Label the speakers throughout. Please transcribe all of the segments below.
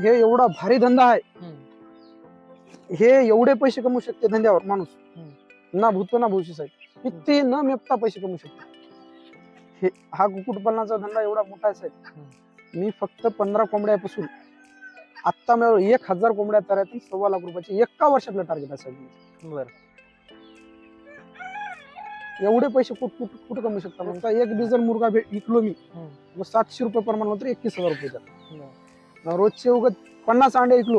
Speaker 1: हे एवढा भारी धंदा आहे. हे एवढे पैसे कमवू शकते धंद्यावर माणूस. ना भूतो ना भविष्य साहेब. किती न मेपता पैसे कमवू शकते. हे हा कुक्कुटपालनाचा धंदा एवढा मोठा आहे साहेब. मी फक्त पंधरा कोंबड्यापासून आत्ता मी एक हजार कोंबड्या तयार सव्वा लाख रुपयाचे एका वर्षातलं टार्गेट आहे साहेब.
Speaker 2: बर.
Speaker 1: एवढे पैसे कुठ कुठ कुठं कमवू शकता? एक जर मुर्गा विकलो मी. सातशे रुपये प्रमाण होतं एकतीस हजार रुपये. रोजचे उगत पन्नास अंडे विकलो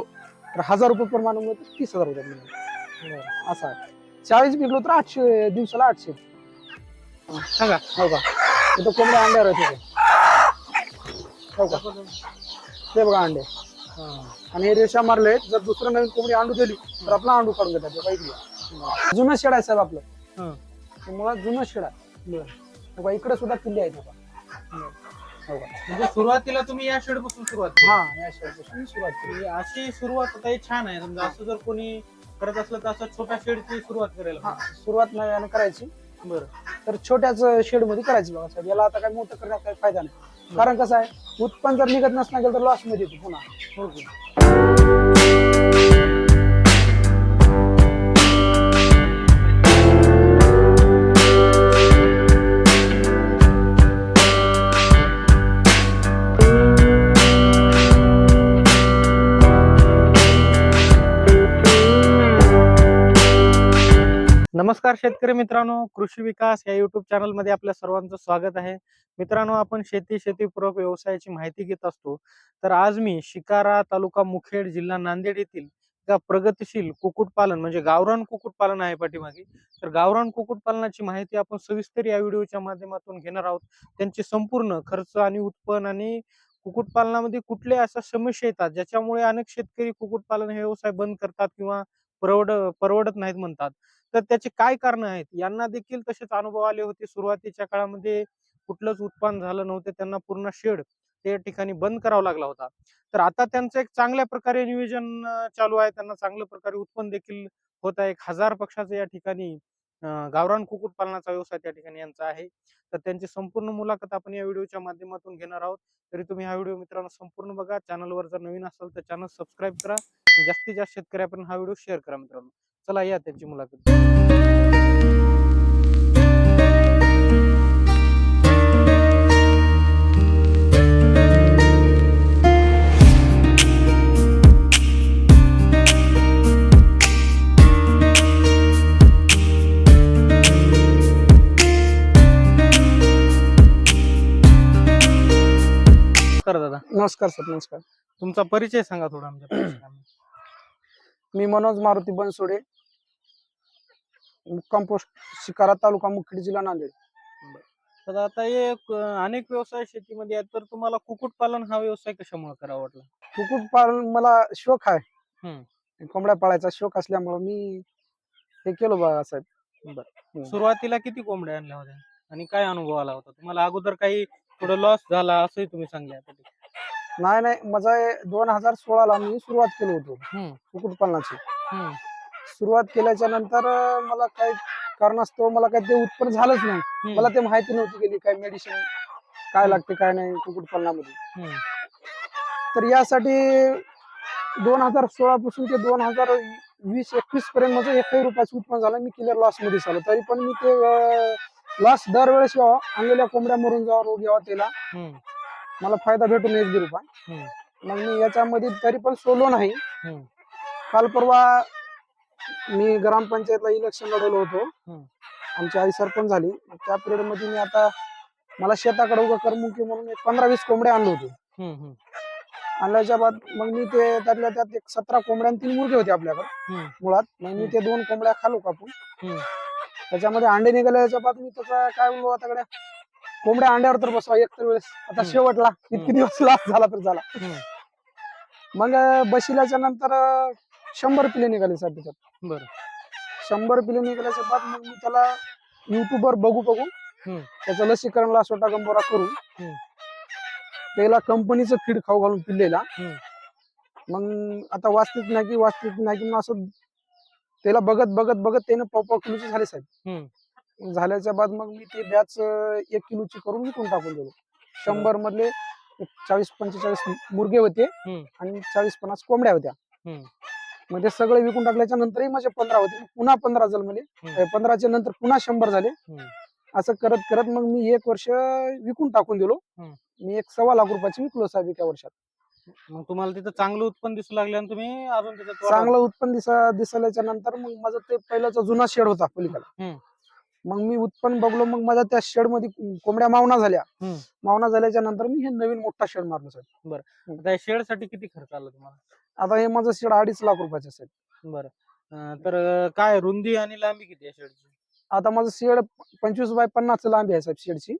Speaker 1: तर हजार रुपये प्रमाण होतं तीस हजार.
Speaker 2: बर.
Speaker 1: असं चाळीस विकलो तर आठशे दिवसाला आठशे
Speaker 2: सांगा
Speaker 1: हो का कोंबड्या अंड्यावर आहेत इथे. हो का ते बघा अंडे
Speaker 2: हा.
Speaker 1: आणि हे रेषा मारले जर दुसरं नवीन कोंबडी अंडू दिली तर आपला अंडू काढून घेतात पाहिजे जुनं शेड आहे साहेब आपलं
Speaker 2: हं.
Speaker 1: मुळात जुनं शेड आहे हो इकडे सुद्धा किल्ले आहेत हो का
Speaker 2: म्हणजे सुरुवातीला तुम्ही या शेडपासून सुरुवात केली.
Speaker 1: हा या शेडपासून सुरुवात केली.
Speaker 2: म्हणजे अशी सुरुवात आता हे छान आहे. समजा असं जर कोणी करत असलं तर असं छोट्या शेडची सुरुवात करायला
Speaker 1: हा सुरुवात नव्याने करायची.
Speaker 2: बरं.
Speaker 1: तर छोट्याच शेडमध्ये करायची बघा साहेब याला आता काही मोठं करण्यात काही फायदा नाही. कारण कसं आहे उत्पन्न जर निघत नसणार गेलं तर लॉसमध्ये येतो पुन्हा.
Speaker 2: हो की? नमस्कार शेतकरी मित्रांनो कृषी विकास या युट्यूब चॅनलमध्ये आपल्या सर्वांचं स्वागत आहे. मित्रांनो आपण शेती शेतीपूरक व्यवसायाची माहिती घेत असतो. तर आज मी शिकारा तालुका मुखेड जिल्हा नांदेड येथील एका प्रगतीशील कुक्कुटपालन म्हणजे गावरान कुक्कुटपालन आहे पाठीमागे. तर गावरान कुक्कुटपालनाची माहिती आपण सविस्तर या व्हिडिओच्या माध्यमातून घेणार आहोत. त्यांचे संपूर्ण खर्च आणि उत्पन्न आणि कुक्कुटपालनामध्ये कुठल्या अशा समस्या येतात ज्याच्यामुळे अनेक शेतकरी कुक्कुटपालन हे व्यवसाय बंद करतात किंवा परवड परवडत नाहीत म्हणतात. तर त्याचे काय कारण आहेत? यांना देखील तसेच अनुभव आले होते. सुरुवातीच्या काळामध्ये कुठलंच उत्पन्न झालं नव्हतं. त्यांना पूर्ण शेड त्या ठिकाणी बंद करावा लागला होता. तर आता त्यांचं एक चांगल्या प्रकारे नियोजन चालू आहे. त्यांना चांगल्या प्रकारे उत्पन्न देखील होत आहे. एक हजार पक्षाचं या ठिकाणी गावरान कुक्कुटपालनाचा व्यवसाय त्या ठिकाणी यांचा आहे. तर त्यांची संपूर्ण मुलाखत आपण या व्हिडिओच्या माध्यमातून घेणार आहोत. तरी तुम्ही हा व्हिडिओ मित्रांनो संपूर्ण बघा. चॅनलवर जर नवीन असाल तर चॅनल सबस्क्राईब करा. जास्तीत जास्त शेतकऱ्यापर्यंत हा व्हिडिओ शेअर करा मित्रांनो. चला या त्यांची मुलाखत. नमस्कार दादा.
Speaker 1: नमस्कार सर नमस्कार.
Speaker 2: तुमचा परिचय सांगा थोडा आमच्या.
Speaker 1: मी मनोज मारुती बनसोडे मुक्काम पोस्ट शिकारा तालुका मुखेड जिल्हा नांदेड.
Speaker 2: तर आता हे क- अनेक व्यवसाय शेतीमध्ये आहेत तर तुम्हाला कुक्कुटपालन हा व्यवसाय कशामुळे करावा वाटला?
Speaker 1: कुक्कुट पालन मला शौक आहे. कोंबड्या पाळायचा शौक असल्यामुळे मी हे केलं बघा साहेब.
Speaker 2: सुरुवातीला किती कोंबड्या आणल्या होत्या? आणि काय अनुभव आला होता? तुम्हाला अगोदर काही थोडं लॉस झाला असंही तुम्ही सांगले आता.
Speaker 1: नाही नाही. माझा दोन हजार सोळाला मी सुरुवात केली होतो.
Speaker 2: हम्म.
Speaker 1: कुक्कुट पालनाची
Speaker 2: हम्म.
Speaker 1: सुरुवात केल्याच्यानंतर मला काही कारणास्तव मला काही ते उत्पन्न झालंच नाही. मला ते माहिती नव्हती गेली काय मेडिसिन काय लागते काय नाही कुक्कुट पालनामध्ये
Speaker 2: हम्म.
Speaker 1: तर यासाठी दोन हजार सोळा पासून ते दोन हजार वीस एकवीस पर्यंत माझं एकही रुपयाचं उत्पन्न झालं मी क्लिअर लॉसमध्ये झालो तरी पण मी ते लॉस दरवेळेस आणलेल्या कोंबड्या मरून जावा रोग यावा त्याला. मला फायदा भेटून एक दीड रुपये. मग मी याच्यामध्ये तरी पण सोलो नाही. काल परवा मी ग्रामपंचायतला इलेक्शन लढवलं होतो. आमची आई सरपंच झाली त्या पिरियडमध्ये मी आता मला शेताकडे उगा करमुकी म्हणून एक पंधरा वीस कोंबड्या आणले होते. आणल्याच्या बाद मग मी ते त्यातल्या त्यात एक सतरा कोंबड्या तीन मुर्गे होते आपल्याकडे. मुळात मग मी ते दोन कोंबड्या खालो कापून. त्याच्यामध्ये अंडे निघाल्याच्या बाद मी त्याचा काय बोललो आता कोंबड्या अंड्यावर तर बसवा एक तर वेळेस आता. शेवटला इतके
Speaker 2: हम्म.
Speaker 1: दिवस लास्ट झाला तर झाला. मग बशिल्याच्या नंतर शंभर पिले निघाले सर त्याच्यात
Speaker 2: बरं
Speaker 1: शंभर पिले निघाल्याच्या बाद मग मी त्याला युट्यूबवर बघू बघू
Speaker 2: हम्म.
Speaker 1: त्याचं लसीकरणला सोटा गंबोरा करून
Speaker 2: हम्म.
Speaker 1: त्याला कंपनीचं फीड खाऊ घालून पिल्लेला
Speaker 2: हम्म.
Speaker 1: मग आता वास्तविक नाही की वास्तविक नाही की म्हणून असं त्याला बघत बघत बघत त्यानं पाव किलोचे झाले साहेब. झाल्याच्या बाद मग मी ते बॅच एक किलोची करून विकून टाकून दिलो शंभर मधले एक चाळीस पंचेचाळीस मुर्गे होते
Speaker 2: हम्म.
Speaker 1: आणि चाळीस पन्नास कोंबड्या होत्या
Speaker 2: हम्म.
Speaker 1: मग ते सगळे विकून टाकल्याच्या नंतरही माझे पंधरा होते पुन्हा पंधरा जन्मले
Speaker 2: हम्म.
Speaker 1: पंधराच्या नंतर पुन्हा शंभर झाले. असं करत करत मग मी एक वर्ष विकून टाकून दिलो. मी एक सव्वा लाख रुपयाची विकलो साहेब एका वर्षात
Speaker 2: मग तुम्हाला तिथं चांगलं उत्पन्न दिसू लागलं आणि तुम्ही अजून
Speaker 1: चांगलं उत्पन्न दिसा दिसल्याच्या नंतर मग माझं ते पहिल्याचा जुना शेड होता पलीकडे. मग मी उत्पन्न बघलो मग माझ्या त्या शेडमध्ये कोंबड्या मावना झाल्या. मावना झाल्याच्यानंतर मी हे नवीन मोठा शेड मारलो साहेब.
Speaker 2: आता या शेडसाठी किती खर्च आला तुम्हाला?
Speaker 1: आता हे माझं शेड अडीच लाख रुपयाचं असेल
Speaker 2: बरं. तर काय रुंदी आणि लांबी किती आहे शेडची
Speaker 1: आता माझं शेड पंचवीस बाय पन्नास लांबी आहे साहेब शेडची.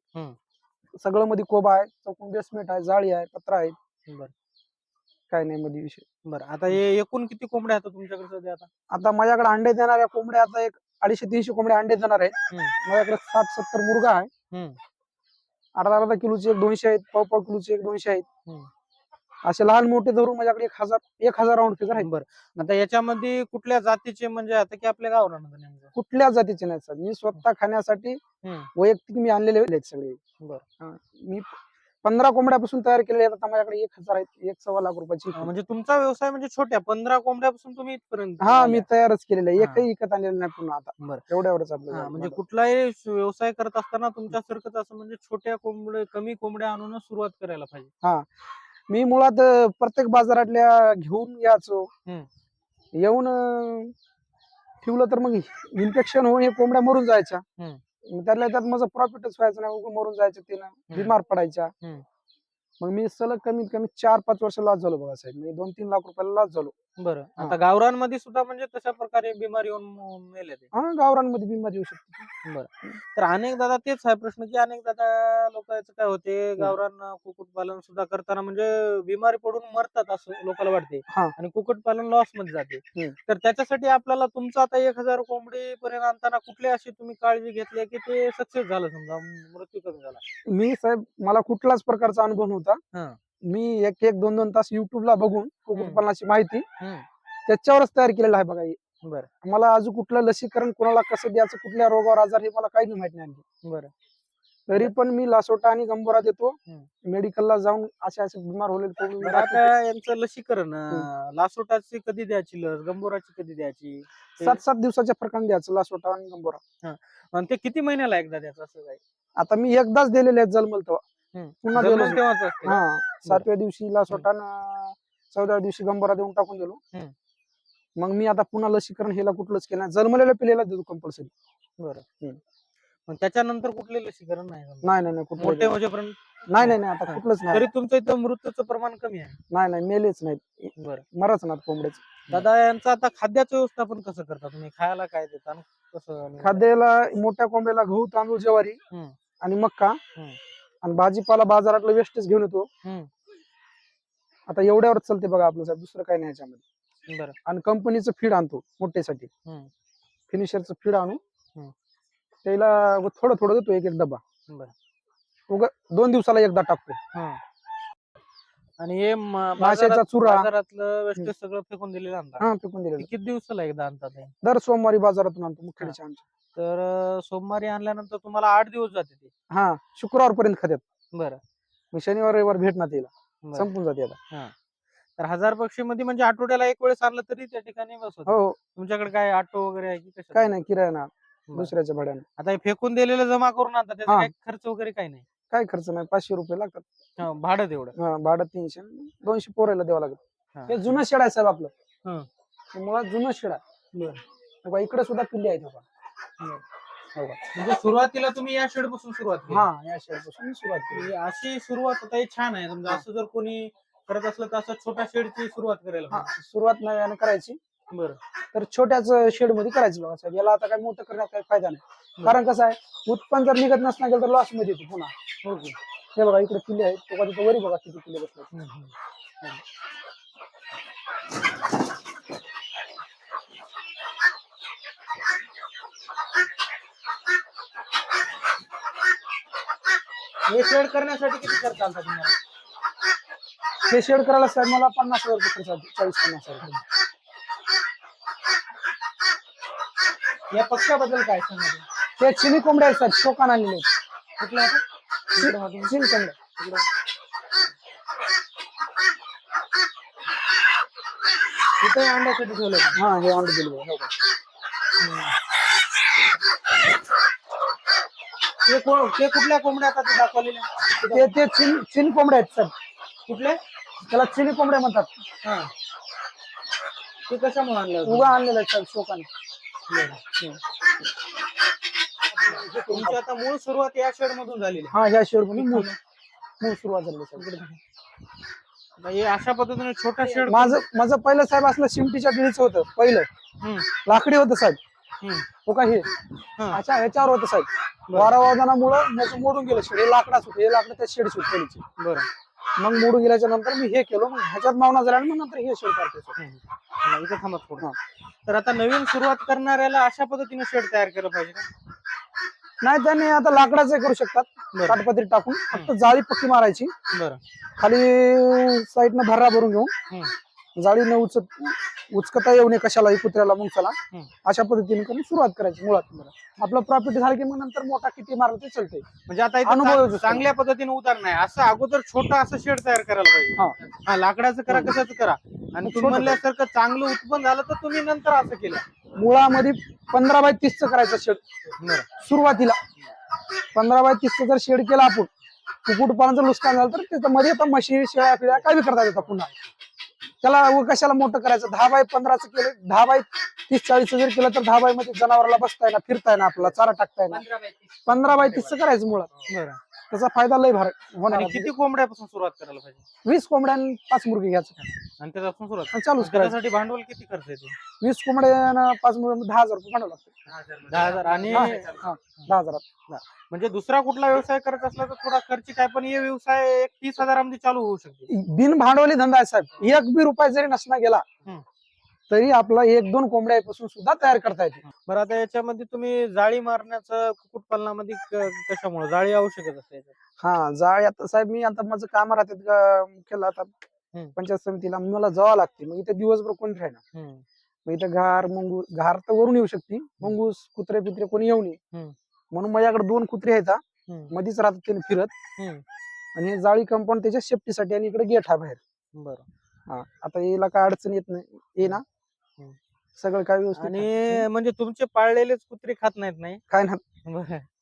Speaker 1: सगळं मध्ये कोबा आहे चौकून बेसमेंट आहे जाळी आहे पत्रा आहे
Speaker 2: बरं.
Speaker 1: काय नाही मध्ये विषय.
Speaker 2: बरं. आता हे एकूण किती कोंबड्या आहेत तुमच्याकडे सध्या आता?
Speaker 1: आता माझ्याकडे अंडे देणाऱ्या कोंबड्या आता एक अडीचशे तीनशे कोंबड्या अंडे देणार आहेत. माझ्याकडे साठ सत्तर मुर्गा आहे. अर्धा अर्धा किलोचे एक दोनशे आहेत पाव पाव किलोचे एक दोनशे आहेत. असे लहान मोठे धरून माझ्याकडे एक हजार एक हजार राऊंड फिगर आहेत
Speaker 2: बरं आता याच्यामध्ये कुठल्या जातीचे म्हणजे आता की आपल्या गावरान
Speaker 1: कुठल्या जातीचे नाहीत सर मी स्वतः खाण्यासाठी. वैयक्तिक मी आणलेले आहेत सगळे
Speaker 2: बरं.
Speaker 1: मी पंधरा कोंबड्यापासून तयार केलेले आहेत आता माझ्याकडे एक हजार आहेत एक सव्वा लाख रुपयाची
Speaker 2: म्हणजे तुमचा व्यवसाय म्हणजे छोट्या पंधरा कोंबड्यापासून तुम्ही इथपर्यंत
Speaker 1: हा. मी तयारच केलेले आहे
Speaker 2: हा.
Speaker 1: एकही विकत आणलेलं नाही पुन्हा आता
Speaker 2: बरं.
Speaker 1: एवढ्यावरच आपलं
Speaker 2: हा, म्हणजे. कुठलाही व्यवसाय करत असताना तुमच्यासारखंच असं म्हणजे छोट्या कोंबड्या कमी कोंबड्या आणूनच सुरुवात करायला पाहिजे
Speaker 1: मी मुळात प्रत्येक बाजारातल्या घेऊन यायचो. येऊन ठेवलं तर मग इन्फेक्शन होऊन हे कोंबड्या मरून जायच्या. मग त्यातल्या त्यात माझं प्रॉफिटच व्हायचं नाही. उगा मरून जायचं तिनं. बिमार पडायच्या.
Speaker 2: हम्म.
Speaker 1: मग मी सलग कमीत कमी चार पाच वर्ष लॉस झालो बघा साहेब. मी दोन तीन लाख रुपयाला लॉस झालो.
Speaker 2: बरं.
Speaker 1: हा.
Speaker 2: आता गावरांमध्ये सुद्धा म्हणजे तशा प्रकारे बिमारी येऊन म- मेले ते.
Speaker 1: हा गावरांमध्ये बिमारी येऊ शकते
Speaker 2: बरं. तर अनेक दादा तेच आहे प्रश्न की अनेक दादा लोकांचं काय होते गावरान कुक्कुटपालन सुद्धा करताना म्हणजे बिमारी पडून मरतात असं लोकांना वाटते.
Speaker 1: हा.
Speaker 2: आणि कुक्कुटपालन लॉसमध्ये जाते.
Speaker 1: हम्म.
Speaker 2: तर त्याच्यासाठी आपल्याला तुमचं आता एक हजार कोंबडी पर्यंत आणताना कुठली अशी तुम्ही काळजी घेतली की ते सक्सेस झालं समजा मृत्यू कमी झाला?
Speaker 1: मी साहेब मला कुठलाच प्रकारचा अनुभव
Speaker 2: हा.
Speaker 1: मी एक एक दोन दोन तास युट्यूबला बघून कुक्कुटपालनाची माहिती. त्याच्यावरच तयार केलेलं आहे बघा हे.
Speaker 2: बरं.
Speaker 1: मला अजून कुठलं लसीकरण कोणाला कसं द्यायचं कुठल्या रोगावर आजार हे मला काही माहीत नाही.
Speaker 2: बरं.
Speaker 1: तरी पण मी लासोटा आणि गंभोरा देतो. मेडिकलला जाऊन असे असे बिमार.
Speaker 2: आता यांचं लसीकरण लासोटाची कधी द्यायची लस? गंभोराची कधी द्यायची?
Speaker 1: सात सात दिवसाच्या फरकाने द्यायचं लासोटा आणि गंभोरा.
Speaker 2: आणि ते किती महिन्याला एकदा द्यायचं असं काय
Speaker 1: आता मी एकदाच दिलेले आहेत जन्मल तेव्हा. पुन्हा
Speaker 2: तेव्हाच असते का?
Speaker 1: हा सातव्या दिवशी लासोटा चौदाव्या दिवशी गंभोरा देऊन टाकून दिलो
Speaker 2: हम्म.
Speaker 1: मग मी आता पुन्हा लसीकरण हेला कुठलंच केलं नाही. जन्मलेल्या पिलेला देतो कंपल्सरी
Speaker 2: बरं
Speaker 1: हम्म.
Speaker 2: मग त्याच्यानंतर कुठले लसीकरण नाही?
Speaker 1: नाही नाही नाही कुठलं
Speaker 2: मोठे होईपर्यंत
Speaker 1: नाही नाही नाही आता
Speaker 2: हा.
Speaker 1: कुठलंच नाही
Speaker 2: तरी तुमचं इथं मृत्यूचं प्रमाण कमी आहे
Speaker 1: नाही नाही मेलेच नाही
Speaker 2: बरं
Speaker 1: मरच ना कोंबड्याच
Speaker 2: दादा यांचं आता खाद्याचं व्यवस्थापन कसं करता तुम्ही खायला काय देता आणि कसं आणि-
Speaker 1: खाद्याला मोठ्या कोंबड्याला गहू तांदूळ ज्वारी
Speaker 2: हम्म.
Speaker 1: आणि मक्का
Speaker 2: हम्म.
Speaker 1: आणि भाजीपाला बाजारातलं वेस्टच घेऊन येतो. आता एवढ्यावरच चालते बघा आपलं साहेब दुसरं काही नाही याच्यामध्ये
Speaker 2: बरं
Speaker 1: आणि कंपनीचं फीड आणतो मोठ्यासाठी. फिनिशरचं फीड आणू. त्याला थोडं थोडं देतो एक एक डबा दोन दिवसाला एकदा टाकतो.
Speaker 2: आणि हे म-
Speaker 1: माशाचा
Speaker 2: बाजारात-
Speaker 1: चुरा.
Speaker 2: बाजारातलं वेस्टेज सगळं फेकून दिलेलं आणतात
Speaker 1: हा फेकून दिलेलं.
Speaker 2: किती दिवसाला एकदा आणतात हे?
Speaker 1: दर सोमवारी बाजारातून आणतो मुखेडच्या आमच्या.
Speaker 2: तर अं, सोमवारी आणल्यानंतर तुम्हाला आठ दिवस जाते ते.
Speaker 1: हा शुक्रवार पर्यंत खात्यात.
Speaker 2: बरं.
Speaker 1: मग शनिवार रविवार भेटणार तिला.
Speaker 2: बरं.
Speaker 1: संपून जाते आता.
Speaker 2: तर हजार पक्षी मध्ये म्हणजे आठवड्याला एक वेळेस आणलं तरी त्या ठिकाणी बस होतं.
Speaker 1: हो.
Speaker 2: तुमच्याकडे काय ऑटो वगैरे आहे की कसं
Speaker 1: काय नाही किराया
Speaker 2: बरं.
Speaker 1: दुसऱ्याच्या भाड्याने.
Speaker 2: आता हे फेकून दिलेलं जमा करून आणतात त्याचा
Speaker 1: हा.
Speaker 2: काही खर्च वगैरे काही नाही.
Speaker 1: काय खर्च नाही पाचशे रुपये लागतात
Speaker 2: हा, भाडं तेवढं
Speaker 1: हा, भाडं तीनशे दोनशे पोरायला द्यावं लागत
Speaker 2: हा.
Speaker 1: जुनं शेड आहे साहेब आपलं
Speaker 2: हं.
Speaker 1: हे मुळात जुनं शेड आहे हे बघा, इकडे सुद्धा किल्ले आहेत. हो का.
Speaker 2: म्हणजे सुरुवातीला तुम्ही या शेडपासून सुरुवात केली
Speaker 1: हा या शेडपासून सुरुवात केली
Speaker 2: म्हणजे अशी सुरुवात आता ही छान आहे समजा. असं जर कोणी करत असलं तर असं छोट्या शेडची सुरुवात करायला
Speaker 1: हा. सुरुवात नव्याने करायची
Speaker 2: बरं.
Speaker 1: तर छोट्याच शेडमध्ये करायचं बघा साहेब. याला आता काय मोठं करण्यात काही फायदा नाही. कारण कसं आहे उत्पन्न जर निघत नसणार गेलं तर लॉसमध्ये येतो पुन्हा.
Speaker 2: हो?
Speaker 1: हे बघा इकडे किल्ले आहेत. तो का तिथं वरी बघा किती किल्ले बसले.
Speaker 2: हे शेड करण्यासाठी किती खर्च आलता तुम्हाला?
Speaker 1: हे शेड करायला साहेब मला पन्नास हजार रुपये खर्च चाळीस पन्नास हजार
Speaker 2: या पक्षाबद्दल काय सांगा
Speaker 1: ते चिनी कोंबड्या आहेत सर शोकान आलेले
Speaker 2: कुठल्या
Speaker 1: चिनी कोंबड्या.
Speaker 2: इकडं. अंड्यासाठी ठेवलं
Speaker 1: हा हे ऑर्डर दिली हो का?
Speaker 2: ते को- ते कुठल्या कोंबड्या आता ते दाखवलेल्या
Speaker 1: ते ते चिन चिनी कोंबड्या आहेत सर
Speaker 2: कुठले?
Speaker 1: त्याला चिनी कोंबड्या म्हणतात.
Speaker 2: हा. ते कशामुळे आणलं होतं?
Speaker 1: उगा आणलेलं सर शोकाने.
Speaker 2: तुमची आता मूळ सुरुवात या शेड मधून झालेली
Speaker 1: हा ह्या शेडमध्ये मूळ मूळ सुरुवात झाली
Speaker 2: हे अशा पद्धतीने छोटा शेड
Speaker 1: माझं माझं पहिलं साहेब असलं शिमटीच्या डिळीचं होतं पहिलं. लाकडी होतं साहेब. हो का हे? अच्छा ह्याच्यावर होतं साहेब. वारा वादनामुळं मोडून गेलं शेड हे लाकडाच होतं हे लाकडं त्या शेड शेड पहिलीची
Speaker 2: बरं.
Speaker 1: मग मोडून गेल्याच्यानंतर मी हे केलं मग ह्याच्यात मावना झाला आणि मग नंतर हे शेड
Speaker 2: चला, इथं थांबा थोडं. तर आता नवीन सुरुवात करणाऱ्याला अशा पद्धतीने शेड तयार केलं पाहिजे का?
Speaker 1: नाही त्याने आता लाकडाचं करू शकतात.
Speaker 2: बरं.
Speaker 1: काटपत्री टाकून. फक्त जाळी पक्की मारायची.
Speaker 2: बरं.
Speaker 1: खाली साईडनं भररा भरून घेऊन.
Speaker 2: हम्म.
Speaker 1: जाळीनं उचक उचकता येऊ नये कशालाही कुत्र्याला मुंगसाला. अशा पद्धतीने करून सुरुवात करायची मुळात आपलं प्रॉफिट झालं की मग नंतर मोठा किती मारला ते चालतंय.
Speaker 2: म्हणजे आता इथं
Speaker 1: अनुभव.
Speaker 2: चांगल्या पद्धतीने उतार नाही असं अगोदर छोटा असं शेड तयार करायला पाहिजे.
Speaker 1: हा.
Speaker 2: हा लाकडाचं करा कशाचं करा. आणि तुम्ही
Speaker 1: छोटं
Speaker 2: म्हणल्यासारखं चांगलं उत्पन्न झालं तर तुम्ही नंतर असं केलं.
Speaker 1: मुळामध्ये पंधरा बाय तीसचं करायचं शेड. सुरुवातीला पंधरा बाय तीसचं जर शेड केलं आपण कुक्कुटपालनाचं नुकसान झालं तर त्याच्यामध्ये आता म्हशी शेळ्या फिळ्या काय बी करता येतात पुन्हा. त्याला कशाला मोठं करायचं? दहा बाय पंधराचं केलं दहा बाय तीस चाळीस जर केलं तर दहा बायमध्ये जनावराला बसता येणार फिरता येणार आपल्याला चारा टाकता येणार पंधरा बाय तीसचं करायचं मुळात. त्याचा फायदा लय भार होणार
Speaker 2: किती कोंबड्यापासून सुरुवात करायला पाहिजे?
Speaker 1: वीस कोंबड्या आणि पाच मुर्गी घ्यायचं.
Speaker 2: आणि त्याच्यापासून सुरुवात.
Speaker 1: आणि चालूच करायचं.
Speaker 2: त्याच्यासाठी भांडवल किती खर्च येतो?
Speaker 1: वीस कोंबड्या आणि पाच मुर्गी दहा हजार रुपये भांडवल लागतं.
Speaker 2: दहा हजार आणि
Speaker 1: हा, हा, दहा हजारात.
Speaker 2: म्हणजे दुसरा कुठला व्यवसाय करत असला तर थोडा खर्चिक आहे पण हे व्यवसाय एक तीस हजारामध्ये चालू होऊ शकते.
Speaker 1: बिन भांडवली धंदा आहे साहेब. एक बी रुपया जरी नसला गेला
Speaker 2: हम्म.
Speaker 1: तरी आपला एक दोन कोंबड्यापासून सुद्धा तयार करता येते.
Speaker 2: बरं आता याच्यामध्ये तुम्ही जाळी मारण्याचं कुक्कुटपालनामध्ये क- कशामुळे? जाळी आवश्यकच असते याच्यात.
Speaker 1: हा जाळी आता साहेब मी आता माझं काम राहतात ग- केलं आता. पंचायत समितीला मला जावं लागते. मग इथे दिवसभर कोणी राहणार. मग इथं घार मंगूस घार तर वरून येऊ शकते मंगूस कुत्रे पित्रे कोणी येऊ नये. म्हणून माझ्याकडे दोन कुत्रे आहेत हा. मध्येच राहतात त्याने फिरत. आणि हे जाळी कंपाऊंड त्याच्या सेफ्टीसाठी आणि इकडे गेट आहे बाहेर.
Speaker 2: बरं.
Speaker 1: हा. आता याला काय अडचण येत नाही. ये ना. सगळं काय व्यवस्थित.
Speaker 2: आणि म्हणजे तुमचे पाळलेलेच कुत्रे खात नाहीत नाही?
Speaker 1: काय ना.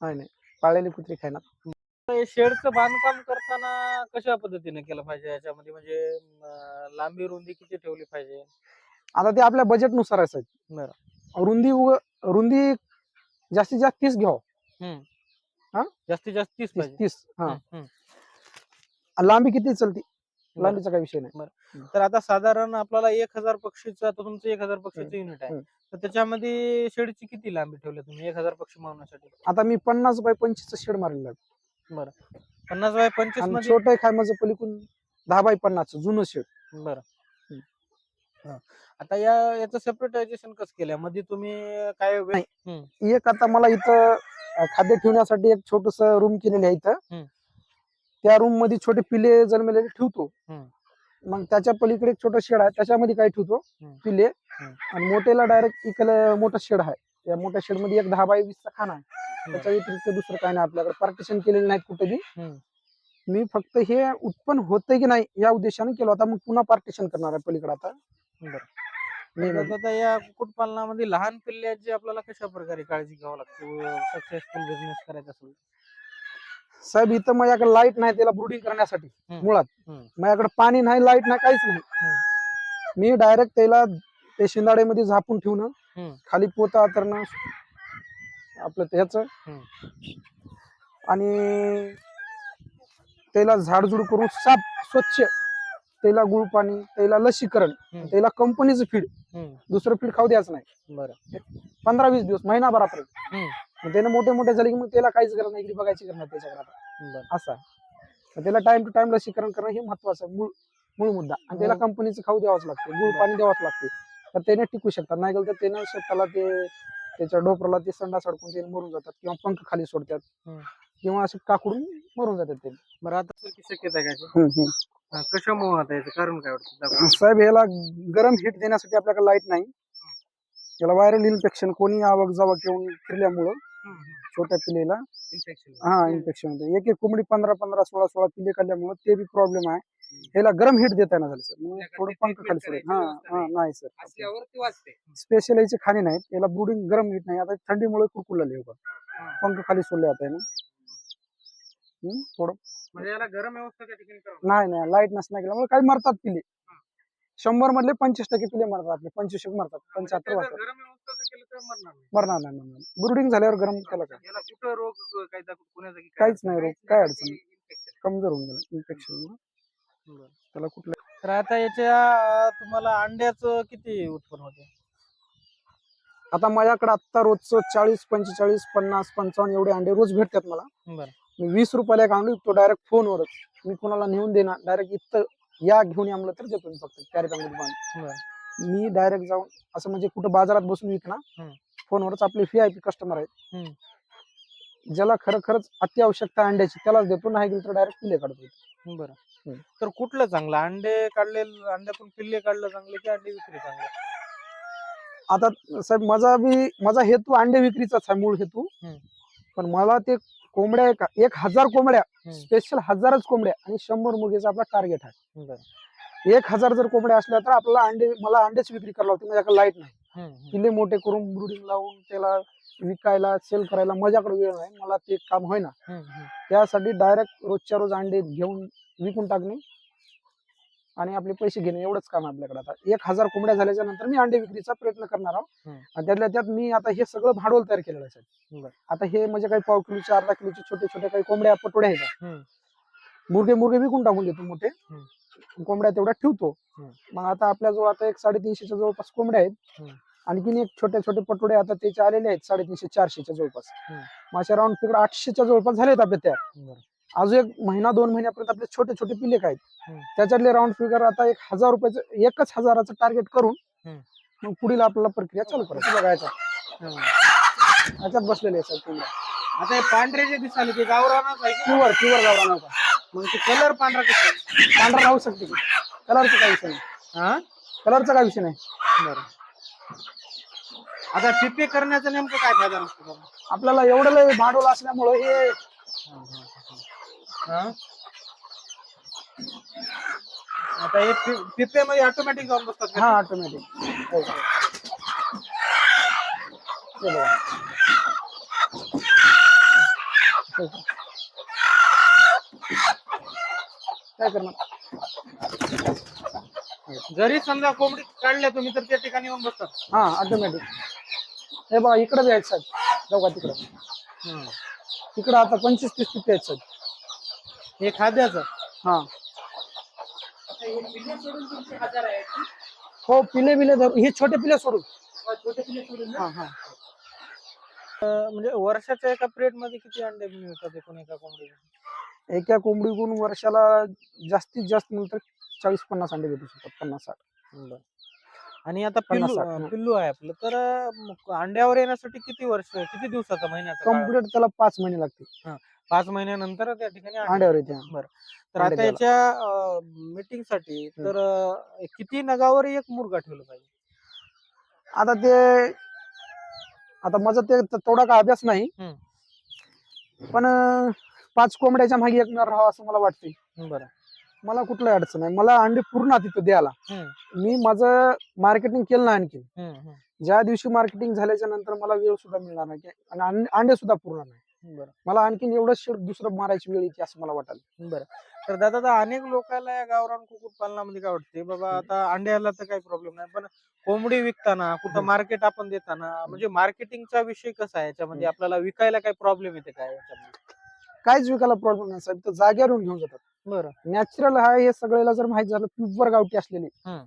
Speaker 1: नाही पाळलेली कुत्री खायना
Speaker 2: हे शेडचं बांधकाम करताना कशा पद्धतीने केलं पाहिजे याच्यामध्ये? म्हणजे लांबी रुंदी किती ठेवली पाहिजे?
Speaker 1: आता ते आपल्या बजेटनुसार आहे साहेब.
Speaker 2: बरं.
Speaker 1: रुंदी उग- रुंदी जास्तीत जास्त तीस घ्याव.
Speaker 2: जास्तीत जास्त तीस
Speaker 1: तीस
Speaker 2: पाहिजे.
Speaker 1: तीस हा.
Speaker 2: हम्म, हम्म.
Speaker 1: आणि लांबी किती चलती?
Speaker 2: बरं.
Speaker 1: लांबीचा काही विषय नाही.
Speaker 2: तर आता साधारण आपल्याला एक हजार पक्षीचं आता तुमचं एक हजार पक्षीचं युनिट आहे.
Speaker 1: हम्म.
Speaker 2: तर त्याच्यामध्ये शेडची किती लांबी ठेवली तुम्ही? एक हजार पक्षी मारण्यासाठी.
Speaker 1: आता मी पन्नास बाय पंचवीस शेड मारलेला आहे.
Speaker 2: बरं पन्नास बाय पंचवीस
Speaker 1: आणि
Speaker 2: मध्ये
Speaker 1: छोटं माझं पलीकडून दहा बाय पन्नास जुनं शेड
Speaker 2: बरं. हा. आता या याचं सेपरेटायझेशन कसं केलं मध्ये तुम्ही काय वे-
Speaker 1: नाही.
Speaker 2: हम्म,
Speaker 1: एक आता मला इथं अं, खाद्य ठेवण्यासाठी एक छोटस रूम केलेली आहे इथं. त्या रूममध्ये छोटे पिले जन्मलेले ठेवतो
Speaker 2: हम्म.
Speaker 1: मग त्याच्या पलीकडे एक छोटं शेड आहे त्याच्यामध्ये काय ठेवतो
Speaker 2: हम्म.
Speaker 1: पिले. आणि मोठेला डायरेक्ट इकडे मोठं शेड आहे त्या मोठ्या शेडमध्ये एक दहा बाय वीसचा खाना आहे. त्याच्या व्यतिरिक्त दुसरं काय नाही आपल्याकडे. पार्टिशन केलेलं नाही कुठे बी. मी फक्त हे उत्पन्न होतंय की नाही या उद्देशाने केलं आता मग पुन्हा पार्टिशन करणार आहे पलीकडे आता.
Speaker 2: बरं. या कुक्कुटपालनामध्ये लहान पिल्ल्याची आपल्याला कशा प्रकारे काळजी घ्यावी लागते? सक्सेसफुल बिझनेस करायचा असेल
Speaker 1: साहेब इथं माझ्याकडे लाइट नाही त्याला ब्रुडिंग करण्यासाठी. मुळात. माझ्याकडे पाणी नाही लाइट नाही काहीच नाही. मी डायरेक्ट त्याला ते शिंदाड्यामध्ये झापून ठेवणं. खाली पोता आतरणं आपलं त्याच. आणि त्याला झाडझुड करून साफ स्वच्छ त्याला गुळ पाणी त्याला लसीकरण. त्याला कंपनीचं फीड. दुसरं फीड खाऊ द्यायचं नाही.
Speaker 2: बरं.
Speaker 1: पंधरा वीस दिवस महिनाभरापर्यंत. त्याने मोठे मोठे झाले की मग त्याला काहीच गरज नाही इकडे बघायची करणार त्याच्याकडे आता.
Speaker 2: बरं.
Speaker 1: असं. त्याला टाइम टू टाइम लसीकरण करणं हे महत्वाचं आहे मूळ मूळ मुद्दा. आणि त्याला. कंपनीचं खाऊ द्यावंच लागतं गुळ पाणी द्यावंच लागते. तर त्याने टिकू शकतात. नाही गेलं तर त्यानं स्वतःला ते त्याच्या डोपराला ते संडा सडकून ते मरून जातात किंवा पंख खाली सोडतात. किंवा असं काकडून मरून जातात ते.
Speaker 2: बरं आता शक्यता आहे त्याची कशामुळे आता याचं कारण काय वाटतं
Speaker 1: साहेब याला गरम हिट देण्यासाठी आपल्याकडे लाइट नाही. याला व्हायरल इन्फेक्शन कोणी आवक जावक येऊन फिरल्यामुळं छोट्या पिलेला.
Speaker 2: इन्फेक्शन
Speaker 1: हा इन्फेक्शन होतं. एक एक कोंबडी पंधरा पंधरा सोळा सोळा पिले खाल्ल्यामुळे ते बी प्रॉब्लेम आहे. ह्याला गरम हिट देता येणार झाले सर. थोडं
Speaker 3: ते
Speaker 1: पंख खाली सोडेल
Speaker 3: करायची
Speaker 1: हा हा
Speaker 3: नाही.
Speaker 1: नाही सर. स्पेशल याचे खाणे नाहीत. याला ब्रुडिंग गरम हिट नाही. आता थंडीमुळे कुरकुरलेले हो
Speaker 3: हा.
Speaker 1: पंख खाली सोडले आता यानं. हम्म, थोडं.
Speaker 2: म्हणजे
Speaker 1: नाही नाही. लाइट नसण्या गेल्यामुळे काही मरतात पिले. शंभर मधले पंचवीस टक्के पिले मरतात. आपले पंचवीस मरतात. पंच्याहत्तर
Speaker 2: म्हणजे
Speaker 1: वाजतात
Speaker 2: त्याला गरम व्यवस्था जर केलं तर मरणार नाही.
Speaker 1: मरणार नाही ब्रुडिंग झाल्यावर गरम केलं काय? काहीच नाही रोग. काय अडचण नाही. कमजोर होऊन गेला. इन्फेक्शन. त्याला कुठलं?
Speaker 2: तर आता याच्या अं, तुम्हाला अंड्याचं किती उत्पन्न होते?
Speaker 1: आता माझ्याकडे आत्ता रोजचं चाळीस पंचेचाळीस पन्नास पंचावन्न एवढे अंडे रोज भेटतात मला.
Speaker 2: बरं.
Speaker 1: मी वीस रुपयाला एक अंडू विकतो डायरेक्ट फोनवरच. मी कोणाला नेऊन देणार डायरेक्ट इथं या घेऊन या म्हणलं तर देतो मी फक्त. कॅरी बॅगमध्ये बांधून
Speaker 2: बरं.
Speaker 1: मी डायरेक्ट जाऊन असं म्हणजे कुठं बाजारात बसून विकणार
Speaker 2: हम्म.
Speaker 1: फोनवरच आपले व्ही आय पी कस्टमर आहेत.
Speaker 2: हम्म.
Speaker 1: ज्याला खरं खरंच अति आवश्यकता आहे अंड्याची त्यालाच देतो नाही गेलं तर डायरेक्ट पिले काढतो
Speaker 2: बरं. तर कुठलं चांगलं अंडे काढले अंड्यातून पिल्ले काढलं चांगले की अंडे विक्री चांगले
Speaker 1: आता साहेब माझा बी माझा हेतू अंडे विक्रीचाच आहे मूळ हेतू. पण मला ते कोंबड्या एक एक हजार कोंबड्या. स्पेशल हजारच कोंबड्या आणि शंभर मुर्गीचा आपला टार्गेट आहे एक हजार जर कोंबड्या असल्या तर आपल्याला अंडे मला अंडेच विक्री करायला होती माझ्याकडे लाइट नाही. किल्ले मोठे करून ब्रुडिंग लावून त्याला विकायला सेल करायला माझ्याकडे वेळ नाही मला ते काम होईना
Speaker 2: हम्म, हम्म.
Speaker 1: त्यासाठी डायरेक्ट रोजच्या रोज अंडे घेऊन विकून टाकणे आणि आपले पैसे घेणे एवढंच काम आपल्याकडे आता एक हजार कोंबड्या झाल्याच्यानंतर मी अंडे विक्रीचा प्रयत्न करणार आहोत. आणि त्यातल्या त्यात मी आता हे सगळं भांडवल तयार केलेलं आहे. आता हे म्हणजे काही पाव किलोचे अर्धा किलोचे छोटे छोटे काही कोंबड्या पटोड्या आहेत. मुर्गे मुर्गे विकून टाकून देतो मोठे कोंबड्या तेवढ्या ठेवतो. मग आता आपल्याजवळ आता एक साडेतीनशेच्या जवळपास कोंबड्या आहेत. आणखीन एक छोटे छोटे पटोडे आता त्याचे आलेले आहेत साडेतीनशे चारशेच्या जवळपास. माझ्या राऊंड फिगर आठशेच्या जवळपास झालेत आपले तयार
Speaker 2: बरं.
Speaker 1: अजून एक महिना दोन महिन्यापर्यंत आपले छोटे छोटे पिले आहेत. त्याच्यातले राऊंड फिगर आता एक हजार रुपयाचं एकच हजाराचं टार्गेट करून. मग पुढील आपल्याला प्रक्रिया चालू करायची बघायचं
Speaker 2: हम्म.
Speaker 1: याच्यात बसलेले आहेत साहेब कोंबड्या
Speaker 2: आता हे पांढरे जे दिसाले ते गावरानच आहे?
Speaker 1: प्युअर प्युअर गावरा नव्हता
Speaker 2: मग ते कलर पांढरा कसा?
Speaker 1: पांढरा राहू शकते की कलरचा काही विषय नाही
Speaker 2: हा
Speaker 1: कलरचा काही विषय नाही
Speaker 2: बरं आता पिपे करण्याचा नेमकं काय फायदा नसतो?
Speaker 1: आपल्याला एवढं लय भांडवल असल्यामुळं हे
Speaker 2: हा? आता हे पि- पिपेमध्ये ऑटोमॅटिक जाऊन बसतात का?
Speaker 1: हा ऑटोमॅटिक हो हे. हो का? काय करणार
Speaker 2: जरी समजा कोंबडी काढल्या तुम्ही तर त्या ठिकाणी येऊन बसतात
Speaker 1: हा ऑटोमॅटिक हे बघा इकडे बी आहेत साहेब. जाऊ का तिकडं. तिकडं आता पंचवीस तीस पिके आहेत साहेब.
Speaker 2: हे खाद्याचं?
Speaker 1: हा. हो पिले बिले धरून हे छोटे पिले सोडून. हा हा.
Speaker 2: म्हणजे वर्षाच्या एका प्लेटमध्ये किती अंडे मिळतात एकूण एका कोंबडीचे?
Speaker 1: एका कोंबडीकडून वर्षाला जास्तीत जास्त नंतर चाळीस पन्नास अंडे भेटू शकतात पन्नास साठ
Speaker 2: आणि आता
Speaker 1: पन्नास
Speaker 2: पिल्लू
Speaker 1: साठ,
Speaker 2: अं. पिल्लू आहे आपलं तर अं, अंड्यावर येण्यासाठी किती वर्ष किती दिवसाचा महिन्याचा काळ?
Speaker 1: कंप्लीट त्याला पाच महिने लागतील
Speaker 2: पाच महिन्यानंतर त्या ठिकाणी अंडे
Speaker 1: अंड्यावर येते.
Speaker 2: तर
Speaker 1: अंडे
Speaker 2: आता
Speaker 1: द्यायला.
Speaker 2: याच्या
Speaker 1: मीटिंगसाठी.
Speaker 2: तर अं, किती नगावर एक मुर्गा ठेवलं पाहिजे
Speaker 1: आता ते आता माझा ते तेवढा का अभ्यास नाही
Speaker 2: हम्म.
Speaker 1: पण अं, पाच कोंबड्याच्या मागे एक नर राहावं असं मला वाटतंय.
Speaker 2: बरं.
Speaker 1: मला कुठलं अडचण नाही. मला अंडे पूर्ण तिथं द्यायला. मी माझं मार्केटिंग केलं नाही आणखी. ज्या दिवशी मार्केटिंग झाल्याच्यानंतर मला वेळ सुद्धा मिळणार नाही. आणि अंड- सुद्धा पूर्ण नाही.
Speaker 2: बरं.
Speaker 1: मला आणखीन एवढं शेड दुसरं मारायची वेळ येते असं मला वाटायला
Speaker 2: बरं. तर दादा आता अनेक लोकांना या गावरान कुकुट पालनामध्ये काय वाटते बाबा आता अंड्याला तर काही प्रॉब्लेम नाही. पण कोंबडी विकताना कुठं. मार्केट आपण देताना म्हणजे मार्केटिंगचा विषय कसा आहे? याच्यामध्ये आपल्याला विकायला काही प्रॉब्लेम येते काय याच्यामध्ये?
Speaker 1: काहीच विकायला प्रॉब्लेम नाही. साहेब तर जाग्यावर येऊन घेऊन जातात.
Speaker 2: बरं.
Speaker 1: नॅचरल आहे हे सगळ्याला जर माहीत झालं प्युअर गावठी असलेली.
Speaker 2: हम्म.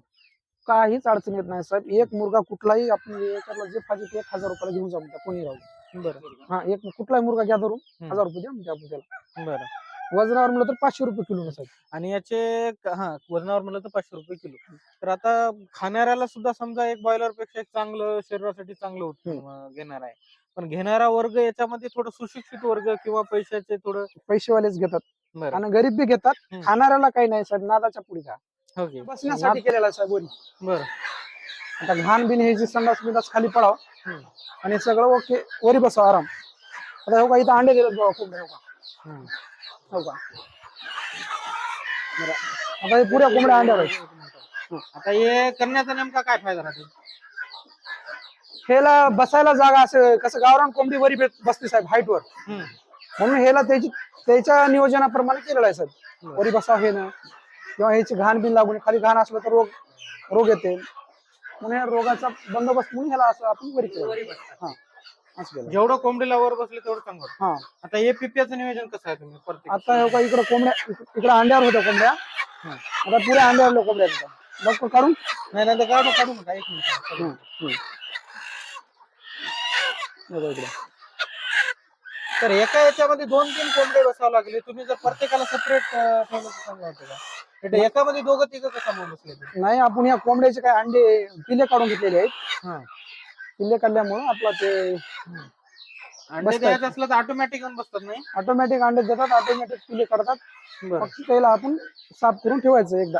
Speaker 1: काहीच अडचण येत नाही साहेब. एक मुर्गा कुठलाही आपण याच्यातला जे पाहिजे ते एक हजार रुपयाला घेऊन जाऊ त्या कोणी राहू.
Speaker 2: बरं.
Speaker 1: हा एक कुठलाही मुर्गा घ्या धरून
Speaker 2: हम्म.
Speaker 1: हजार रुपये द्या म्हणजे आपण त्याला.
Speaker 2: बरं.
Speaker 1: वजनावर म्हणलं तर पाचशे रुपये किलो साहेब.
Speaker 2: आणि याचे क- हा वजनावर म्हणलं तर पाचशे रुपये किलो. तर आता खाणाऱ्याला सुद्धा समजा एक बॉयलरपेक्षा एक चांगलं शरीरासाठी चांगलं उत्पन्न घेणार आहे. पण घेणारा वर्ग याच्यामध्ये थोडं सुशिक्षित वर्ग किंवा पैशाचे थोडं
Speaker 1: पैसेवालेच घेतात.
Speaker 2: बरं.
Speaker 1: आणि गरीब बी घेतात.
Speaker 2: हम्म.
Speaker 1: खाणाऱ्याला काही नाही साहेब नादाच्या पुढे का.
Speaker 2: ओके
Speaker 1: बसण्यासाठी केलेला आहे साहेब वरी.
Speaker 2: बरं.
Speaker 1: आता घाण बिन हे जे संडास बिंडास खाली पडाव.
Speaker 2: हम्म.
Speaker 1: आणि सगळं ओके वरी बसावं आराम. आता हो का इथं अंडे दिलेत बघा खूप हो का.
Speaker 2: हम्म.
Speaker 1: हो का. बरं. आता हे पुऱ्या कोंबड्या अंड्यावर आहेत.
Speaker 2: आता हे करण्याचा नेमका काय फायदा राहतो?
Speaker 1: ह्याला बसायला जागा असं कसं गावरान कोंबडी वरी भेट- बसते साहेब हाईट वर. म्हणून ह्याला त्याची त्याच्या नियोजनाप्रमाणे केलेलं आहे साहेब. वरी बसाव हे ना. किंवा ह्याची घाण बिन लागून खाली घाण असलं तर रोग रोग येते. म्हणून या रोगाचा बंदोबस्त म्हणून ह्याला असं आपण वरी केलं. हा. असं केलं.
Speaker 2: जेवढं कोंबडीला वर बसले तेवढं चांगलं.
Speaker 1: हा.
Speaker 2: आता हे पिप्याचं नियोजन कसं आहे तुम्ही? प्रत्येक
Speaker 1: आता हे का इकडे कोंबड्या इकडे अंड्यावर होत्या कोंबड्या. आता पुऱ्या अंड्यावर कोंबड्या. बघ काढून
Speaker 2: नाही नाही काढू काढू नका एक मिनिट.
Speaker 1: हम्म, हम्म. बघ इकडे.
Speaker 2: तर एका याच्यामध्ये दोन तीन कोंबडे बसावं लागले तुम्ही जर प्रत्येकाला सेपरेट ठेवलं तर चांगलं होतं का एकामध्ये दोघं तिघं कसं बसले ते?
Speaker 1: नाही आपण या कोंबड्याचे काय अंडे पिल्ले काढून घेतलेले आहेत
Speaker 2: हा.
Speaker 1: पिल्ले काढल्यामुळे आपला ते
Speaker 2: अंडे
Speaker 1: बसतात.
Speaker 2: द्यायचं असलं तर ऑटोमॅटिक बसतात नाही
Speaker 1: ऑटोमॅटिक अंडे देतात ऑटोमॅटिक पिल्ले काढतात
Speaker 2: बरं
Speaker 1: फक्त त्याला आपण साफ करून ठेवायचं एकदा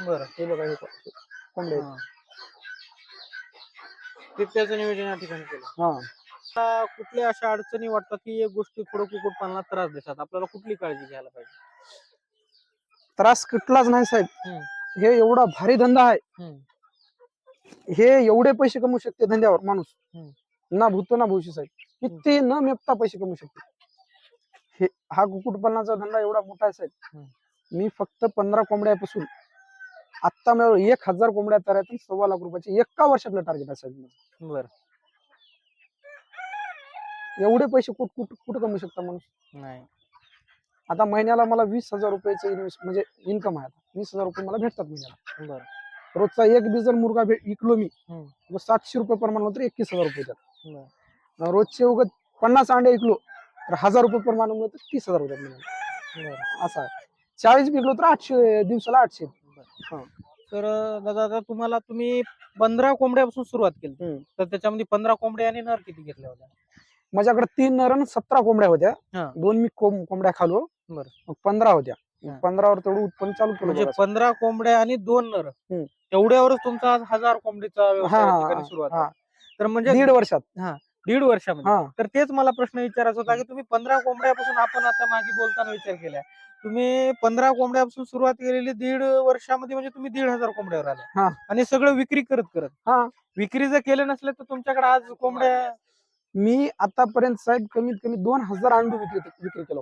Speaker 2: बरं
Speaker 1: हे बघा हे कोंबडे.
Speaker 2: हा. नियोजन या ठिकाणी केलं
Speaker 1: हा
Speaker 2: आता कुठल्या अशा अडचणी वाटतात की एक गोष्टी थोडं कुक्कुटपालनात त्रास देतात आपल्याला कुठली काळजी घ्यायला पाहिजे
Speaker 1: त्रास कुठलाच नाही साहेब
Speaker 2: हम्म.
Speaker 1: हे एवढा भारी धंदा आहे
Speaker 2: हम्म.
Speaker 1: हे एवढे पैसे कमवू शकते धंद्यावर माणूस. ना भूतो ना भविष्य साहेब किती न मेपता पैसे कमवू शकते हे हा कुक्कुटपालनाचा धंदा एवढा मोठा आहे साहेब. मी फक्त पंधरा कोंबड्यापासून आता मिळव एक हजार कोंबड्या तयार आहेत आणि सव्वा लाख रुपयाचे एका वर्षातलं टार्गेट आहे साहेब माझं.
Speaker 2: बरं
Speaker 1: एवढे पैसे कुठ कुठ कुठं कमवू शकता माणूस?
Speaker 2: नाही.
Speaker 1: आता महिन्याला मला वीस हजार रुपयाचे इन्व्हेस्ट म्हणजे इन्कम आहे आता. वीस हजार रुपये मला भेटतात महिन्याला.
Speaker 2: बरं.
Speaker 1: रोजचा एक बी जर मुर्गा भे- विकलो मी. तर सातशे रुपये प्रमाण तर एकवीस हजार रुपये रोजचे उगत पन्नास अंडे विकलो तर हजार रुपये प्रमाण मिळतं तीस हजार रुपये महिन्याला असं आहे. चाळीस विकलो तर आठशे दिवसाला आठशे.
Speaker 2: तर दादा आता तुम्हाला तुम्ही पंधरा कोंबड्यापासून सुरुवात केली. तर त्याच्यामध्ये पंधरा कोंबड्या आणि नर किती घेतल्या होत्या?
Speaker 1: माझ्याकडे तीन नर आणि सतरा कोंबड्या होत्या. दोन मी कोंब- कोंबड्या खालो. मग पंधरा होत्या. पंधरावर तेवढं उत्पन्न चालू केलं
Speaker 2: म्हणजे. पंधरा कोंबड्या आणि दोन नर. एवढ्यावरच तुमचा आज हजार कोंबडीचा सुरुवात. तर म्हणजे
Speaker 1: दीड वर्षात
Speaker 2: दीड वर्षामध्ये तर तेच मला प्रश्न विचारायचा होता की तुम्ही पंधरा कोंबड्यापासून आपण आता मागे बोलताना विचार केलाय तुम्ही पंधरा कोंबड्यापासून सुरुवात केलेली दीड वर्षामध्ये म्हणजे तुम्ही दीड हजार कोंबड्यावर. आले आणि सगळं विक्री करत करत. विक्री जर केलं नसलं तर तुमच्याकडे आज कोंबड्या
Speaker 1: मी आतापर्यंत साहेब कमीत कमी दोन हजार अंडू विक्री विक्री केलं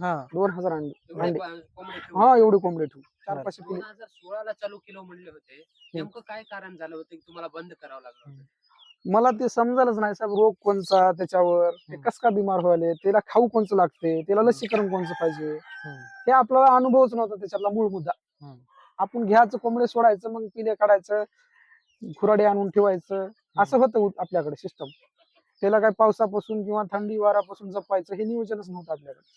Speaker 2: हा.
Speaker 1: दोन हजार अंडे
Speaker 3: एवढे
Speaker 1: अंडे.
Speaker 3: को- कोंबडे ठेवून.
Speaker 1: हा एवढे कोंबडे ठेवू चार. पाचशे
Speaker 3: दोन
Speaker 1: पिल्ले.
Speaker 3: हजार सोळाला चालू केलं म्हणले होते. नेमकं काय कारण झालं होतं की तुम्हाला बंद करावं लागलं होतं?
Speaker 1: मला ते समजायलाच नाही साहेब. रोग कोणचा त्याच्यावर? ते. कस का बिमार व्हायले? त्याला खाऊ कोणचं लागते? त्याला लसीकरण कोणचं पाहिजे?
Speaker 2: हम्म.
Speaker 1: हे आपल्याला अनुभवच नव्हता त्याच्यातला मूळ मुद्दा.
Speaker 2: हम्म.
Speaker 1: आपण घ्यायचं कोंबडे सोडायचं मग पिले काढायचं खुराडे आणून ठेवायचं. असं होतं आपल्याकडे सिस्टम त्याला काय पावसापासून किंवा थंडी वारापासून जपायचं हे नियोजनच नव्हतं आपल्याकडे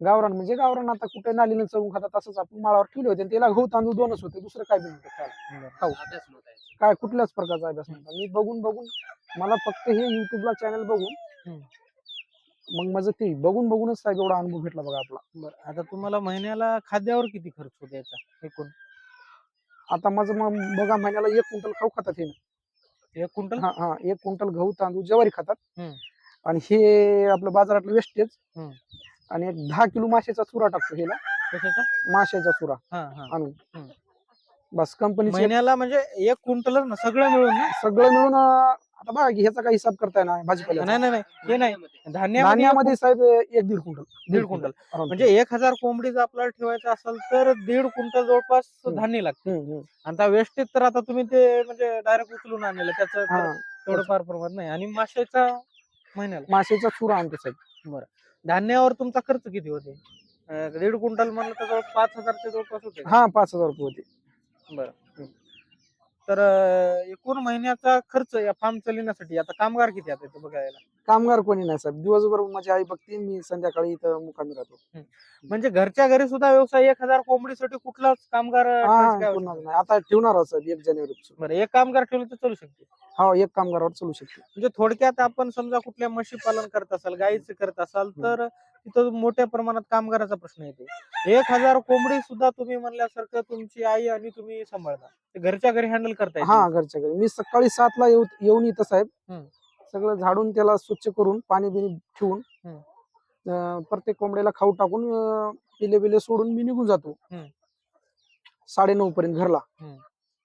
Speaker 1: गावरान म्हणजे गावरान आता कुठे नालीनं चढून खातात तसंच आपण माळावर ठेवले होते त्याला गहू तांदूळ दोनच होते दुसरं काय बी नव्हतं. खाऊ. काय कुठल्याच प्रकारचा अभ्यास नव्हता मी बघून बघून मला फक्त हे युट्यूबला चॅनल बघून. मग माझं ते बघून बघूनच साहेब एवढा अनुभव भेटला बघा आपला
Speaker 2: बरं आता तुम्हाला महिन्याला खाद्यावर किती खर्च होतो याचा एकूण
Speaker 1: आता माझं मग बघा महिन्याला एक क्विंटल खाऊ खातात हे
Speaker 2: एक क्विंटल?
Speaker 1: हा हा एक क्विंटल गहू तांदूळ ज्वारी खातात. आणि हे आपलं बाजारातलं वेस्टेज. आणि एक दहा किलो माशाचा चुरा टाकतो हेला
Speaker 2: कशाचा?
Speaker 1: माशाचा चुरा
Speaker 2: हा हा.
Speaker 1: आणून. बस कंपनीचे
Speaker 2: महिन्याला म्हणजे एक क्विंटल सगळं मिळून ना?
Speaker 1: सगळं मिळून अं, आता बघा की ह्याचा काही हिसाब करताय ना भाजीपाल्याचा.
Speaker 2: नाही नाही नाही. हे नाही. धान्यामध्ये.
Speaker 1: धान्यामध्ये साहेब एक दीड क्विंटल.
Speaker 2: दीड क्विंटल. म्हणजे एक हजार कोंबडी जर आपल्याला ठेवायचं असेल तर दीड क्विंटल जवळपास
Speaker 1: हम्म.
Speaker 2: धान्य लागतं. आणि त्या वेस्टेज तर आता तुम्ही ते म्हणजे डायरेक्ट उचलून आणलेलं त्याचं तर
Speaker 1: हा.
Speaker 2: तेवढं फार प्रमाण नाही. आणि माशाचा महिन्याला.
Speaker 1: माशाचा चुरा आणतो साहेब.
Speaker 2: धान्यावर तुमचा खर्च किती होते? अं, दीड क्विंटल म्हणलं तर जवळ पाच हजारच्या जवळपास होते.
Speaker 1: हा पाच हजार रुपये होते.
Speaker 2: बरं. तर एकूण महिन्याचा खर्च या फार्म चालविण्यासाठी आता कामगार किती आता इथं बघायला?
Speaker 1: कामगार कोणी नाही साहेब. दिवसभर माझी आई बघते मी संध्याकाळी इथं मुकामी राहतो.
Speaker 2: म्हणजे घरच्या घरी सुद्धा व्यवसाय एक हजार कोंबडीसाठी कुठलाच कामगार ठेवायची काय
Speaker 1: नाही. आता ठेवणार आहोत साहेब एक जानेवारी
Speaker 2: नाही. बरं एक कामगार ठेवलं तर चालू शकते.
Speaker 1: हा एक कामगारावर चालू शकते.
Speaker 2: म्हणजे थोडक्यात आपण समजा कुठल्या म्हशी पालन करत असाल गाईचं करत असाल तर तिथं मोठ्या प्रमाणात कामगाराचा प्रश्न येते एक हजार कोंबडी सुद्धा तुम्ही म्हणल्यासारखं तुमची आई आणि तुम्ही सांभाळता ते घरच्या घरी हँडल करता येते.
Speaker 1: हा घरच्या घरी मी सकाळी सातला येऊ येऊन येतं साहेब
Speaker 2: हम्म.
Speaker 1: सगळं झाडून त्याला स्वच्छ करून पाणी बिनी ठेवून
Speaker 2: हम्म.
Speaker 1: अं, प्रत्येक कोंबड्याला खाऊ टाकून अं, पिले बिले सोडून मी निघून जातो
Speaker 2: हम्म.
Speaker 1: साडे नऊ पर्यंत घरला
Speaker 2: हम्म.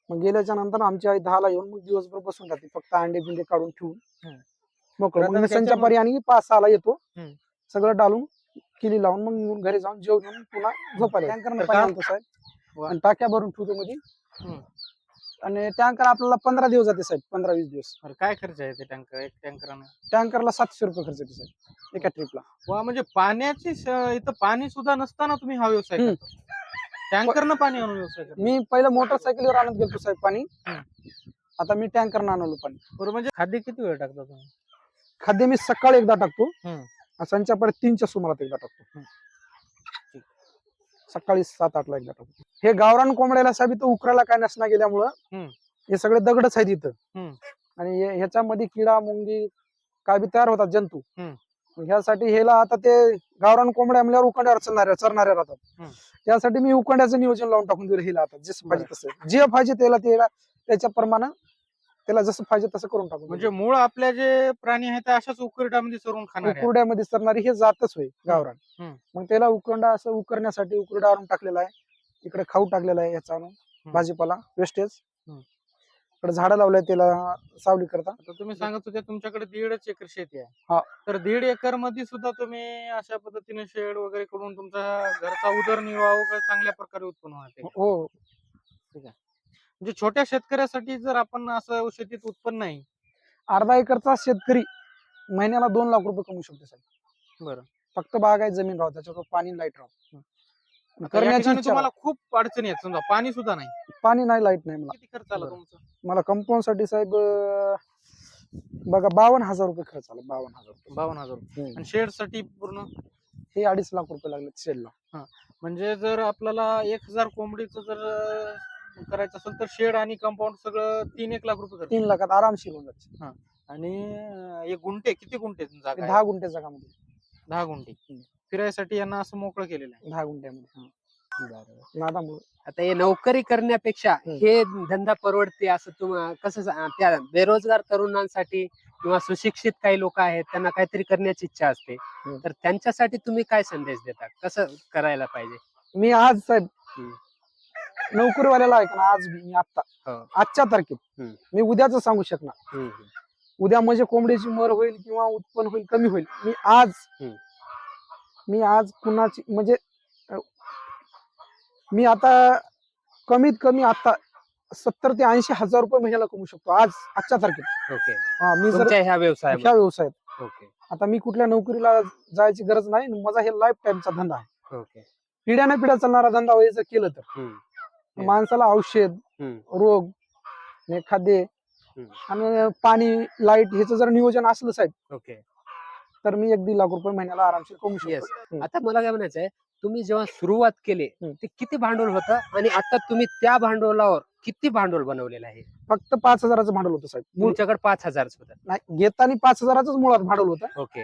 Speaker 1: मग गेल्याच्यानंतर आमची आई दहाला येऊन मग दिवसभर बसून राहते फक्त अंडे बिंडे काढून ठेवून
Speaker 2: हम्म.
Speaker 1: मोकळं
Speaker 2: तर
Speaker 1: मग
Speaker 2: आता
Speaker 1: मी संच्या
Speaker 2: त्याच्यामध्ये-
Speaker 1: परी आणि पाच सहाला येतो
Speaker 2: हम्म.
Speaker 1: सगळं डालून किली लावून मग घरी जाऊन जेवण घेऊन पुन्हा झोपायला टँकर पाणी आणतो साहेब. आणि टाक्या भरून ठेवतो मध्ये. आणि टँकर आपल्याला पंधरा दिवस जाते साहेब पंधरा वीस दिवस.
Speaker 2: बरं, काय खर्च आहे ते टँकर एक टँकरानं?
Speaker 1: टँकरला सातशे रुपये खर्च येतो साहेब एका ट्रिपला
Speaker 2: वा म्हणजे पाण्याची स- इथं पाणी सुद्धा नसताना तुम्ही हा व्यवसाय
Speaker 1: हम्म.
Speaker 2: करता. टँकरनं पाणी आणून व्यवसाय करता.
Speaker 1: मी पहिलं मोटरसायकलीवर आणत गेलो साहेब पाणी. आता मी टँकर आणलो पाणी.
Speaker 2: बरं म्हणजे खाद्य किती वेळ टाकता तुम्ही?
Speaker 1: खाद्य मी सकाळी एकदा टाकतो.
Speaker 2: हम्म.
Speaker 1: संच्या परत तीनच्या सुमारात एकदा टाकतो. सकाळी सात आठला एकदा टाकतो. हे गावरान कोंबड्याला साहेब इथं उकरायला काय नसना गेल्यामुळं. हे सगळे दगडच आहेत इथं. आणि ह्याच्यामध्ये किडा मुंगी काय बी तयार होतात जंतू. ह्यासाठी ह्याला आता ते गावरान कोंबड्या म्हणल्यावर उकंड्यावर चरणाऱ्या चरणाऱ्या राहतात. त्यासाठी मी उकंड्याचं नियोजन लावून टाकून दिलं हिला आता जसं पाहिजे तसं. जे पाहिजे त्याला त्याला त्याच्या प्रमाणे त्याला जसं पाहिजे तसं करून टाकून
Speaker 2: म्हणजे मूळ आपल्या जे प्राणी आहेत ते अशाच उकरड्यामध्ये चरून खाणार.
Speaker 1: उकुरड्यामध्ये सरणारी हे जातच होय गावरान.
Speaker 2: हम्म.
Speaker 1: मग त्याला उकरंडा असं उकरण्यासाठी उकरडा आणून टाकलेला आहे. इकडे खाऊ टाकलेला आहे याचा आणून. भाजीपाला वेस्टेज
Speaker 2: हम्म.
Speaker 1: इकडे झाडं लावलंय त्याला सावली करता
Speaker 2: आता तुम्ही सांगत होते तुमच्याकडे दीडच एकर शेती
Speaker 1: हा.
Speaker 2: आहे तर दीड एकरमध्ये सुद्धा तुम्ही अशा पद्धतीने शेड वगैरे करून तुमचा घरचा उदरनिर्वाह वगैरे चांगल्या प्रकारे उत्पन्न होते.
Speaker 1: हो.
Speaker 2: म्हणजे छोट्या शेतकऱ्यासाठी जर आपण असं शेतीत उत्पन्न नाही.
Speaker 1: अर्धा एकरचा शेतकरी महिन्याला दोन लाख रुपये कमवू शकतो साहेब.
Speaker 2: बरं.
Speaker 1: फक्त बाग आहे जमीन राहत त्याच्यावर पाणी
Speaker 2: लाइट या
Speaker 1: करण्याची
Speaker 2: ठिकाणी
Speaker 1: इच्छा
Speaker 2: तुम्हाला खूप अडचणी आहेत. समजा पाणी सुद्धा नाही.
Speaker 1: पाणी नाही लाइट नाही मला.
Speaker 2: किती खर्च आला
Speaker 1: बरं.
Speaker 2: तुमचा?
Speaker 1: मला कंपाऊंडसाठी साहेब अं, बघा बावन्न हजार रुपये खर्च आला. बावन्न हजार रुपये.
Speaker 2: बावन्न हजार रुपये.
Speaker 1: हम्म.
Speaker 2: आणि शेडसाठी पूर्ण?
Speaker 1: हे अडीच लाख रुपये लागले शेडला
Speaker 2: म्हणजे जर आपल्याला एक हजार कोंबडीचं जर करायचं असेल तर शेड आणि कंपाऊंड सगळं तीन एक लाख रुपये खर्च.
Speaker 1: तीन लाखात आरामशीर होऊन जाते.
Speaker 2: आणि अं, एक गुंठे किती गुंठे जागा आहे?
Speaker 1: दहा गुंठे जगामध्ये
Speaker 2: दहा गुंठे. फिरायसाठी यांना असं मोकळं केलेलं आहे.
Speaker 1: दहा गुंठ्यामध्ये नादामुळे.
Speaker 3: आता हे नोकरी करण्यापेक्षा
Speaker 1: हम्म.
Speaker 3: हे धंदा परवडते असं तुम्हाला कसं सा- त्या बेरोजगार तरुणांसाठी किंवा सुशिक्षित काही लोक आहेत त्यांना काहीतरी करण्याची इच्छा असते.
Speaker 1: हम्म.
Speaker 3: तर त्यांच्यासाठी तुम्ही काय संदेश देता? कसं करायला पाहिजे?
Speaker 1: मी आज साहेब
Speaker 3: हम्म.
Speaker 1: नोकरीवाल्याला ऐक ना आज मी आता. आजच्या तारखेत. मी उद्याच सांगू शकणार. उद्या म्हणजे कोंबडीची मर होईल किंवा उत्पन्न होईल कमी होईल मी आज. मी आज कुणाची म्हणजे मी आता कमीत कमी आता सत्तर ते ऐंशी हजार रुपये महिन्याला कमवू शकतो आज आजच्या तारखेत
Speaker 3: ओके
Speaker 1: हा, मी जर
Speaker 3: ह्या व्यवसायामध्ये
Speaker 1: ह्या व्यवसायात
Speaker 3: ओके
Speaker 1: आता मी कुठल्या नोकरीला जायची गरज नाही माझा हे लाईफ टाईमचा धंदा आहे
Speaker 3: ओके
Speaker 1: पिढ्याने पिढ्या चालणारा धंदा व्हायचं केलं तर. माणसाला औषध. रोग खाद्य. आणि पाणी लाइट ह्याचं जर नियोजन असलं साहेब
Speaker 3: ओके
Speaker 1: तर मी एक दीड लाख रुपये महिन्याला आरामशीर कमवू शकतो.
Speaker 3: आता मला काय म्हणायचंय तुम्ही जेव्हा सुरुवात केली. ते किती भांडवल होतं? आणि आता तुम्ही त्या भांडवलावर किती भांडवल बनवलेलं आहे?
Speaker 1: फक्त पाच हजाराचं भांडवल होतं साहेब.
Speaker 3: तुमच्याकडे पाच हजार होतं.
Speaker 1: नाही घेताना पाच हजाराच मुळात भांडवल होतं.
Speaker 3: ओके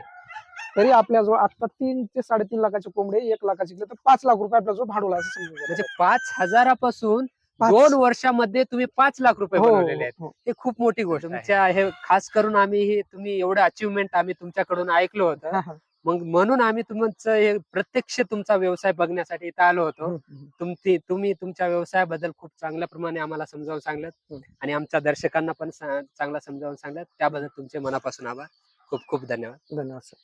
Speaker 1: तरी आपल्याजवळ आता तीन ते साडेतीन लाखाचे कोंबडे एक लाखाचे तर पाच लाख रुपये आपल्याजवळ भांडवल असं समजून घ्या.
Speaker 3: म्हणजे पाच हजारापासून
Speaker 1: पाच-
Speaker 3: दोन वर्षामध्ये तुम्ही पाच लाख रुपये
Speaker 1: हो,
Speaker 3: बनवलेले आहेत
Speaker 1: हो.
Speaker 3: हे खूप मोठी गोष्ट आहे. तुमच्या हे खास करून आम्ही हे तुम्ही एवढं अचिव्हमेंट आम्ही तुमच्याकडून ऐकलं होतं
Speaker 1: हा, हा.
Speaker 3: मग म्हणून आम्ही तुमचं हे प्रत्यक्ष तुमचा व्यवसाय बघण्यासाठी इथं आलो होतो. तुमची तुम्ही तुमच्या व्यवसायाबद्दल खूप चांगल्या प्रमाणे आम्हाला समजावून सांगलं
Speaker 1: हम्म.
Speaker 3: आणि आमच्या दर्शकांना पण सा- चांगला समजावून सांगलं त्याबद्दल तुमचे मनापासून आभार खूप खूप धन्यवाद
Speaker 1: धन्यवाद सर